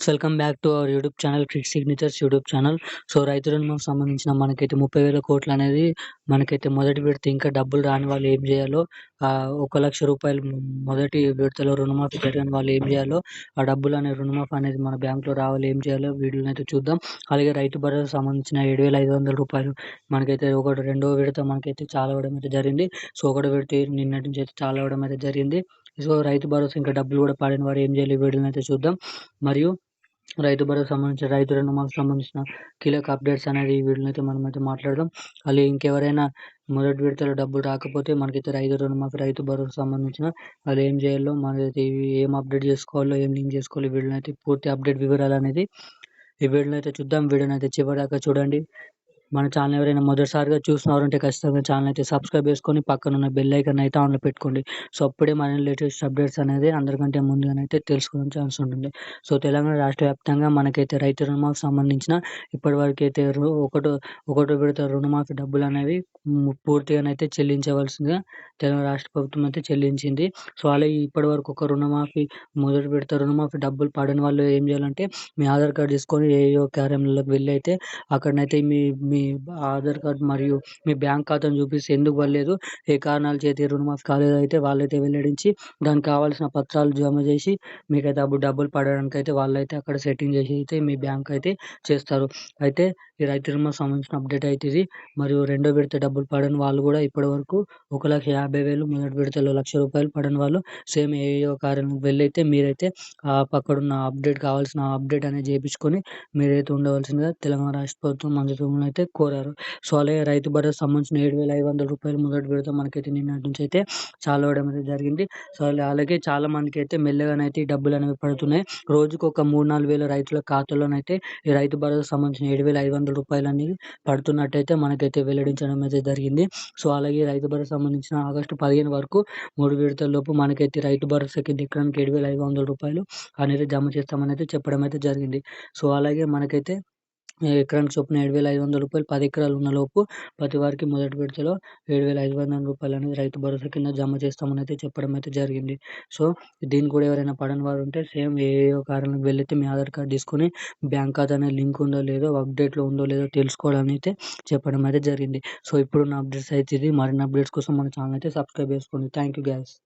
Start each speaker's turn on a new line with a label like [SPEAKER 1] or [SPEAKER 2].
[SPEAKER 1] Welcome back to our YouTube channel crick signatures YouTube channel. So రైతు రుణమాఫీ సంబంధించిన మనకైతే ముప్పై వేల కోట్లు అనేది మనకైతే మొదటి విడత ఇంకా డబ్బులు రాని వాళ్ళు ఏం చేయాలో ఒక లక్ష రూపాయలు మొదటి విడతలో రుణమాఫీ జరిగిన వాళ్ళు ఏం చేయాలో ఆ డబ్బులు అనే రుణమాఫీ అనేది మన బ్యాంకులో రావాలి ఏం చేయాలో వీడియోని అయితే చూద్దాం. అలాగే రైతు భరోసా సంబంధించిన ఏడు వేల ఐదు వందల రూపాయలు మనకైతే ఒకటి రెండో విడత మనకైతే చాలా ఇవ్వడం అయితే జరిగింది. సో ఒకటి విడత నిన్నటి నుంచి అయితే చాలా ఇవ్వడం అయితే జరిగింది. సో రైతు భరోసా ఇంకా డబ్బులు కూడా పడిన వారు ఏం చేయాలి వీడియోని అయితే చూద్దాం. మరియు రైతు భరోసా సంబంధించిన రైతు రుణమాఫీ సంబంధించిన కీలక అప్డేట్స్ అనేది ఈ వీడియోలో అయితే మనం అయితే మాట్లాడదాం. అలాగే ఇంకెవరైనా మొదటి విడతలో డబ్బులు రాకపోతే మనకైతే రైతు రుణమాఫీ రైతు భరోసా సంబంధించిన వాళ్ళు ఏం చేయాలో మనకైతే ఏం అప్డేట్ చేసుకోవాలో ఏం లింక్ చేసుకోవాలి వీడియోలో అయితే పూర్తి అప్డేట్ వివరాలు అనేది ఈ వీడియోలో అయితే చూద్దాం. వీడియోని అయితే చివరిదాకా చూడండి. మన ఛానల్ ఎవరైనా మొదటిసారిగా చూస్తున్నారంటే ఖచ్చితంగా ఛానల్ అయితే సబ్స్క్రైబ్ చేసుకొని పక్కన ఉన్న బెల్ ఐకన్ అయితే ఆన్లో పెట్టుకోండి. సో అప్పుడే మన లేటెస్ట్ అప్డేట్స్ అనేది అందరికంటే ముందుగానైతే తెలుసుకునే ఛాన్స్ ఉంటుంది. సో తెలంగాణ రాష్ట్ర వ్యాప్తంగా మనకైతే రైతు రుణమాఫీ సంబంధించిన ఇప్పటివరకు అయితే ఒకటో ఒకటో విడత రుణమాఫీ డబ్బులు అనేవి పూర్తిగానైతే చెల్లించవలసిందిగా తెలంగాణ రాష్ట్ర ప్రభుత్వం అయితే చెల్లించింది. సో అలాగే ఇప్పటి వరకు ఒక రుణమాఫీ మొదటి విడత రుణమాఫీ డబ్బులు పడని వాళ్ళు ఏం చేయాలంటే మీ ఆధార్ కార్డు తీసుకొని ఏయో కార్యాలయంలోకి వెళ్ళి అయితే అక్కడనైతే మీ మీ ఆధార్ కార్డ్ మరియు మీ బ్యాంక్ ఖాతాను చూపిస్తే ఎందుకు పడలేదు? ఏ కారణాల చేతి రుణమాఫీ కాలేదు? అయితే వాళ్ళైతే వెల్లడించి దానికి కావాల్సిన పత్రాలు జమ చేసి మీకైతే అప్పుడు డబ్బులు పడడానికి అయితే వాళ్ళైతే అక్కడ సెట్టింగ్ చేసి అయితే మీ బ్యాంక్ అయితే చేస్తారు. అయితే ఈ రైతు రుణమాఫీ సంబంధించిన అప్డేట్ అయితే ఇది. మరియు రెండో విడత డబ్బులు పడని వాళ్ళు కూడా ఇప్పటి వరకు ఒక లక్ష యాభై వేలు మొదటి విడతలో లక్ష రూపాయలు పడని వాళ్ళు సేమ్ ఏయో కార్యాలయం వెళ్ళైతే మీరైతే అక్కడున్న అప్డేట్ కావాల్సిన అప్డేట్ అనేది చేయించుకొని మీరైతే ఉండవలసిందిగా తెలంగాణ రాష్ట్ర ప్రభుత్వం మంత్రిత్వం అయితే కోరారు. సో అలాగే రైతు భరోసా సంబంధించిన ఏడు వేల ఐదు వందల రూపాయలు మొదటి విడత మనకైతే నిన్నటి నుంచి అయితే చాలా అయితే జరిగింది. సో అలాగే చాలా మందికి అయితే మెల్లగానైతే ఈ డబ్బులు అనేవి పడుతున్నాయి. రోజుకు ఒక మూడు నాలుగు వేల రైతుల ఖాతాలోనైతే ఈ రైతు భరోసా సంబంధించిన ఏడు వేల ఐదు వందల రూపాయలు అనేవి పడుతున్నట్టయితే మనకైతే వెల్లడించడం అయితే జరిగింది. సో అలాగే రైతు భరోసా సంబంధించిన ఆగస్టు పదిహేను వరకు మూడు విడతల లోపు మనకైతే రైతు భరోసా కింద ఏడు వేల ఐదు వందల రూపాయలు అనేది జమ చేస్తామని అయితే చెప్పడం అయితే జరిగింది. సో అలాగే మనకైతే ఎకరానికి చొప్పున ఏడు వేల ఐదు వందల రూపాయలు పది ఎకరాలు ఉన్న లోపు ప్రతి వారికి మొదటి విడతలో ఏడు వేల ఐదు వందల రూపాయలు అనేది రైతు భరోసా కింద జమ చేస్తామని అయితే చెప్పడం అయితే జరిగింది. సో దీన్ని కూడా ఎవరైనా పడని వారు ఉంటే సేమ్ ఏ కారణం వెళ్ళైతే మీ ఆధార్ కార్డు తీసుకొని బ్యాంక్ ఖాతా అనేది లింక్ ఉందో లేదో అప్డేట్లో ఉందో లేదో తెలుసుకోవడం అయితే చెప్పడం అయితే జరిగింది. సో ఇప్పుడున్న అప్డేట్స్ అయితే ఇది. మరిన్ని అప్డేట్స్ కోసం మన ఛానల్ అయితే సబ్స్క్రైబ్ చేసుకోండి. Thank you guys.